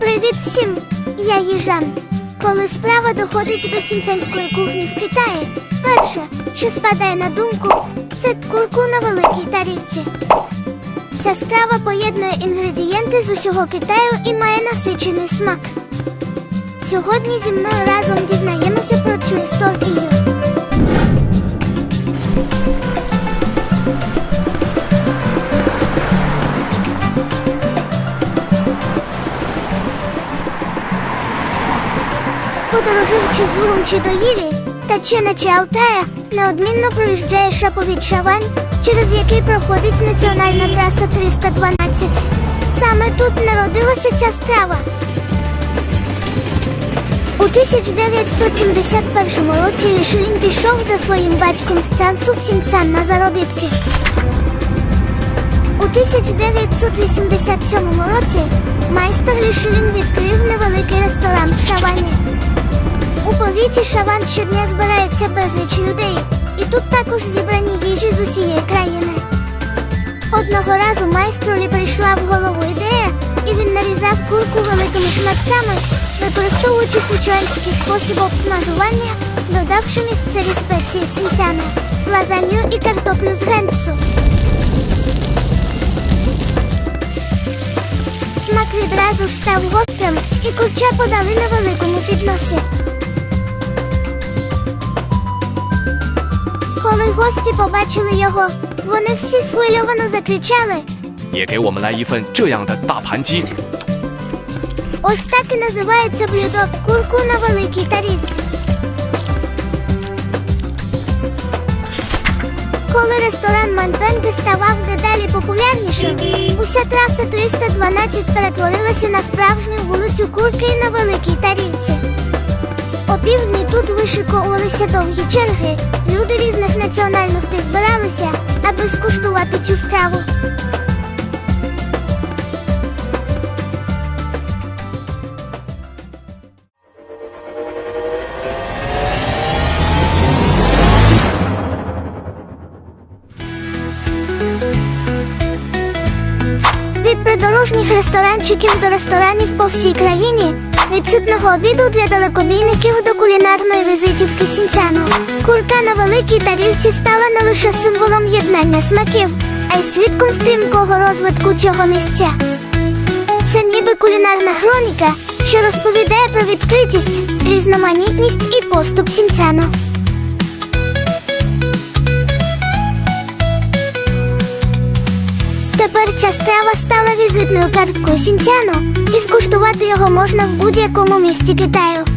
Привіт всім! Я Їжан. Коли справа доходить до сінцянської кухні в Китаї, перше, що спадає на думку, це курку на великій тарілці. Ця страва поєднує інгредієнти з усього Китаю і має насичений смак. Сьогодні зі мною разом дізнаємося про цю історію. Подорожуючи з Урум чи до Їлі, та чи Алтая, неодмінно проїжджає шаповід Шавань, через який проходить національна траса 312. Саме тут народилася ця страва. У 1971 році Рішелін пішов за своїм батьком з Цансу в Сінцан на заробітки. У 1987 році майстер Лішелін відкрив невеликий ресторан в Шавані. У Шаван щодня збирається безліч людей, і тут також зібрані їжі з усієї країни. Одного разу майструлі прийшла в голову ідея, і він нарізав курку великими шматками, використовуючи сучуанський спосіб обсмажування, додавши місцеві спеції сінцяна, лазанью і картоплю з генсу. Смак відразу став гострим, і курча подали на великому підносі. гості побачили його, вони всі схвильовано закричали. 也给我们来一份这样的大盘鸡。 Ось так і називається блюдо курку на великій тарілці. Коли ресторан Манпенги ставав дедалі популярнішим, уся траса 312 перетворилася на справжню вулицю курки на великій тарілці. Опівдні тут вишиковувалися довгі черги. Люди різних національностей збиралися, аби скуштувати цю страву. Від придорожніх ресторанчиків до ресторанів по всій країні, від ситного обіду для далекобійників до кулінарної візитівки сінцяну. Курка на великій тарілці стала не лише символом єднання смаків, а й свідком стрімкого розвитку цього місця. Це ніби кулінарна хроніка, що розповідає про відкритість, різноманітність і поступ сінцяну. Тепер ця страва стала візитною карткою сінцяну, і скуштувати його можна в будь-якому місті Китаю.